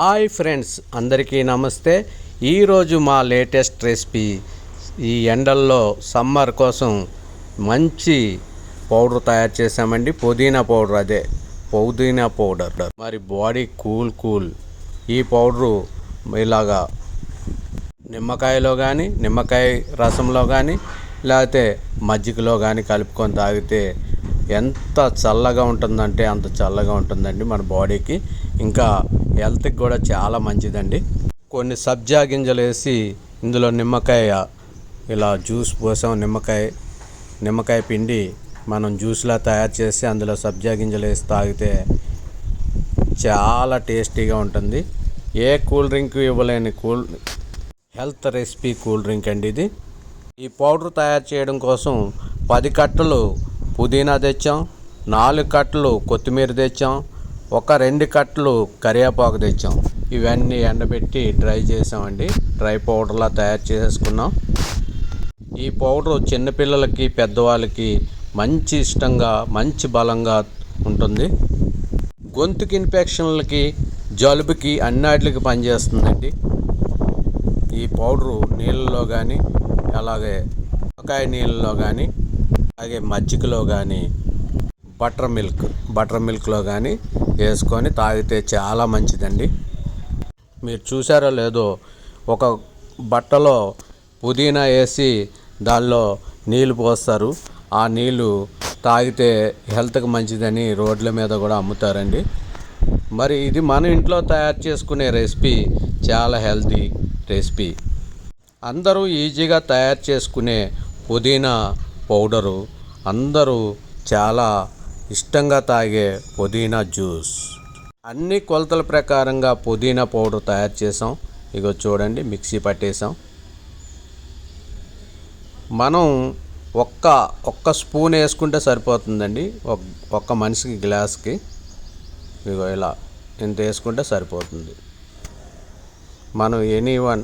Hi friends అందరికీ నమస్తే. ఈరోజు మా లేటెస్ట్ రెసిపీ ఈ ఎండల్లో సమ్మర్ కోసం మంచి పౌడర్ తయారు చేసామండి పుదీనా పౌడర్ అదే పుదీనా పౌడర్. మరి బాడీ కూల్ కూల్. ఈ పౌడరు ఇలాగా నిమ్మకాయలో కానీ నిమ్మకాయ రసంలో కానీ లేకపోతే మజ్జిగలో కానీ కలుపుకొని తాగితే ఎంత చల్లగా ఉంటుందంటే అంత చల్లగా ఉంటుందండి మన బాడీకి. ఇంకా హెల్త్కి కూడా చాలా మంచిదండి. కొన్ని సబ్జా గింజలు వేసి ఇందులో నిమ్మకాయ ఇలా జ్యూస్ పోసాం నిమ్మకాయ నిమ్మకాయ పిండి మనం జ్యూస్లా తయారు చేసి అందులో సబ్జా గింజలు వేసి తాగితే చాలా టేస్టీగా ఉంటుంది. ఏ కూల్ డ్రింక్ ఇవ్వలేని cool health recipe cool drink అండి ఇది. ఈ పౌడర్ తయారు చేయడం కోసం పది కట్టలు పుదీనా తెచ్చాం నాలుగు కట్టలు కొత్తిమీర తెచ్చాం ఒక రెండు కట్టలు కరివేపాకు తెచ్చాం. ఇవన్నీ ఎండబెట్టి డ్రై చేసామండి. డ్రై పౌడర్లా తయారు చేసుకున్నాం ఈ పౌడర్ చిన్నపిల్లలకి పెద్దవాళ్ళకి మంచి ఇష్టంగా మంచి బలంగా ఉంటుంది. గొంతుకి ఇన్ఫెక్షన్లకి జలుబుకి అన్నిటికి పనిచేస్తుందండి. ఈ పౌడరు నీళ్ళలో కానీ అలాగే నిమ్మకాయ నీళ్ళలో కానీ అలాగే మజ్జిగలో కానీ బటర్ మిల్క్ బటర్ మిల్క్లో కానీ వేసుకొని తాగితే చాలా మంచిదండి. మీరు చూసారో లేదో ఒక బట్టలో పుదీనా వేసి దానిలో నీళ్ళు పోస్తారు. ఆ నీళ్ళు తాగితే హెల్త్కి మంచిదని రోడ్ల మీద కూడా అమ్ముతారండి. మరి ఇది మన ఇంట్లో తయారు చేసుకునే రెసిపీ చాలా హెల్తీ రెసిపీ. అందరూ ఈజీగా తయారు చేసుకునే పుదీనా పౌడరు అందరూ చాలా ఇష్టంగా తాగే పుదీనా జ్యూస్. అన్ని కొలతల ప్రకారంగా పుదీనా పౌడర్ తయారు చేసాం ఇగో చూడండి మిక్సీ పట్టేసాం మనం ఒక్క ఒక్క స్పూన్ వేసుకుంటే సరిపోతుందండి. ఒక్క మనిషికి గ్లాస్కి. ఇగో ఇలా ఇంత వేసుకుంటే సరిపోతుంది. మనం ఎనీ వన్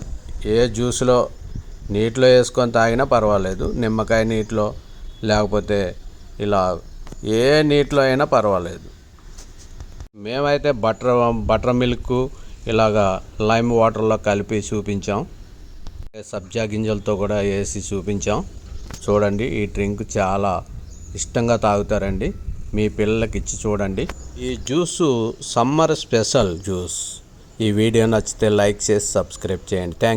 ఏ జ్యూస్లో నీటిలో వేసుకొని తాగినా పర్వాలేదు. నిమ్మకాయ నీటిలో లేకపోతే ఇలా ఏ నీటిలో అయినా పర్వాలేదు. మేమైతే బటర్ బటర్ మిల్క్ ఇలాగా లైమ్ వాటర్లో కలిపి చూపించాం. సబ్జా గింజలతో కూడా వేసి చూపించాం. చూడండి ఈ డ్రింక్ చాలా ఇష్టంగా తాగుతారండి. మీ పిల్లలకి ఇచ్చి చూడండి. ఈ జ్యూసు సమ్మర్ స్పెషల్ జ్యూస్. ఈ వీడియో నచ్చితే లైక్ చేసి సబ్స్క్రైబ్ చేయండి. థ్యాంక్